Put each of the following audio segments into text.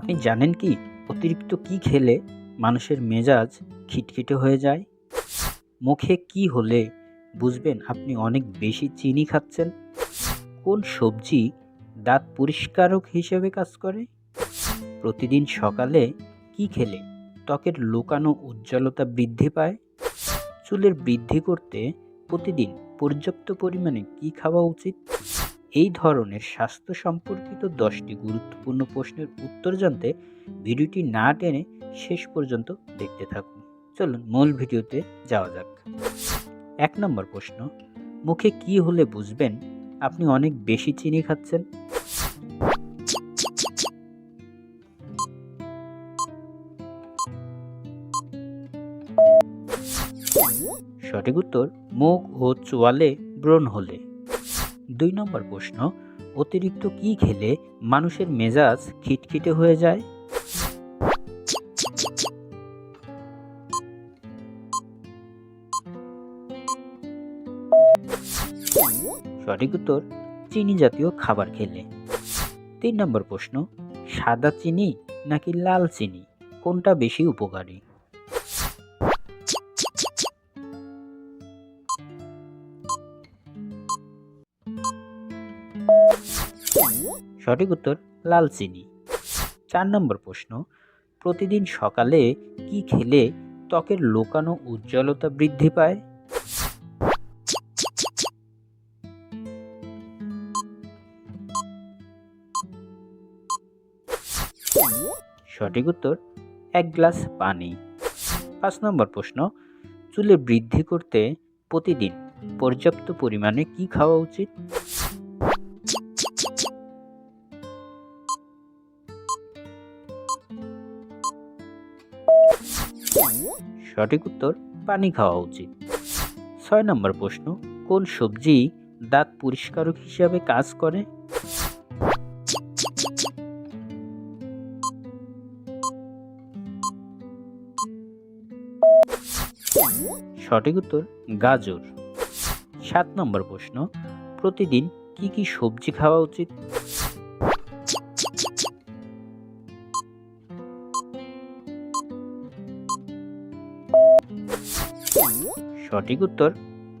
আপনি জানেন কি? অতিরিক্ত কি খেলে মানুষের মেজাজ খিটখিটে হয়ে যায়? মুখে কি হলে বুঝবেন আপনি অনেক বেশি চিনি খাচ্ছেন? কোন সবজি দাঁত পরিষ্কারক হিসেবে কাজ করে? প্রতিদিন সকালে কি খেলে ত্বকের লুকানো উজ্জ্বলতা বৃদ্ধি পায়? চুলের বৃদ্ধি করতে প্রতিদিন পর্যাপ্ত পরিমাণে কি খাওয়া উচিত? এই ধরনের স্বাস্থ্য সম্পর্কিত দশটি গুরুত্বপূর্ণ প্রশ্নের উত্তর জানতে ভিডিওটি না টেনে শেষ পর্যন্ত দেখতে থাকুন। চলুন, মূল ভিডিওতে যাওয়া যাক। এক নম্বর প্রশ্ন, মুখে কি হলে বুঝবেন আপনি অনেক বেশি চিনি খাচ্ছেন? সঠিক উত্তর, মুখ ও চোয়ালে ব্রণ হলে। দুই নম্বর প্রশ্ন, অতিরিক্ত কি খেলে মানুষের মেজাজ খিটখিটে হয়ে যায়? সঠিক উত্তর, চিনি জাতীয় খাবার খেলে। তিন নম্বর প্রশ্ন, সাদা চিনি নাকি লাল চিনি? কোনটা বেশি উপকারী? সঠিক উত্তর, লাল চিনি। চার নম্বর প্রশ্ন, প্রতিদিন সকালে কি খেলে ত্বকের লোকানো উজ্জ্বলতা বৃদ্ধি পায়? সঠিক উত্তর, এক গ্লাস পানি। পাঁচ নম্বর প্রশ্ন, চুলে বৃদ্ধি করতে প্রতিদিন পর্যাপ্ত পরিমাণে কি খাওয়া উচিত? সঠিক উত্তর, পানি খাওয়া উচিত। ছয় নম্বর প্রশ্ন, কোন সবজি দাঁত পরিষ্কারক হিসাবে কাজ করে? সঠিক উত্তর, গাজর। সাত নম্বর প্রশ্ন, প্রতিদিন কি কি সবজি খাওয়া উচিত? সঠিক উত্তর,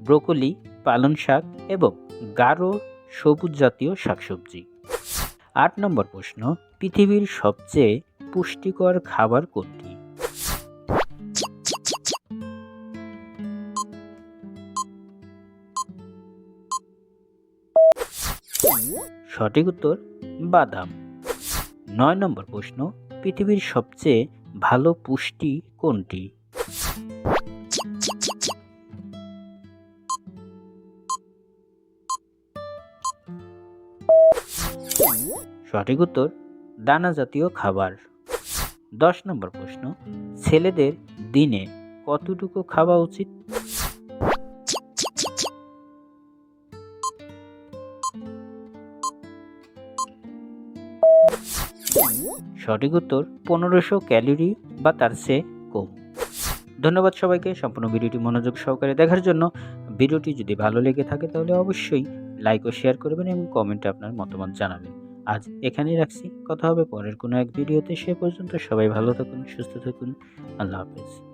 ব্রোকলি, পালং শাক এবং গাঢ় সবুজ জাতীয় শাকসবজি। আট নম্বর প্রশ্ন, পৃথিবীর সবচেয়ে পুষ্টিকর খাবার কোনটি? সঠিক উত্তর, বাদাম। নয় নম্বর প্রশ্ন, পৃথিবীর সবচেয়ে ভালো পুষ্টি কোনটি? সঠিক উত্তর, দানা জাতীয় খাবার। দশ নম্বর প্রশ্ন, ছেলেদের দিনে কতটুকু খাওয়া উচিত? সঠিক উত্তর, পনেরোশো ক্যালোরি বা তার চেয়ে কম। ধন্যবাদ সবাইকে, সম্পূর্ণ ভিডিওটি মনোযোগ সহকারে দেখার জন্য। ভিডিওটি যদি ভালো লেগে থাকে তাহলে অবশ্যই লাইক ও শেয়ার করবেন এবং কমেন্টে আপনার মতামত জানাবেন। আজ এখানেই রাখছি। কথা হবে পরের কোনো এক ভিডিওতে। সে পর্যন্ত সবাই ভালো থাকুন, সুস্থ থাকুন। আল্লাহ হাফেজ।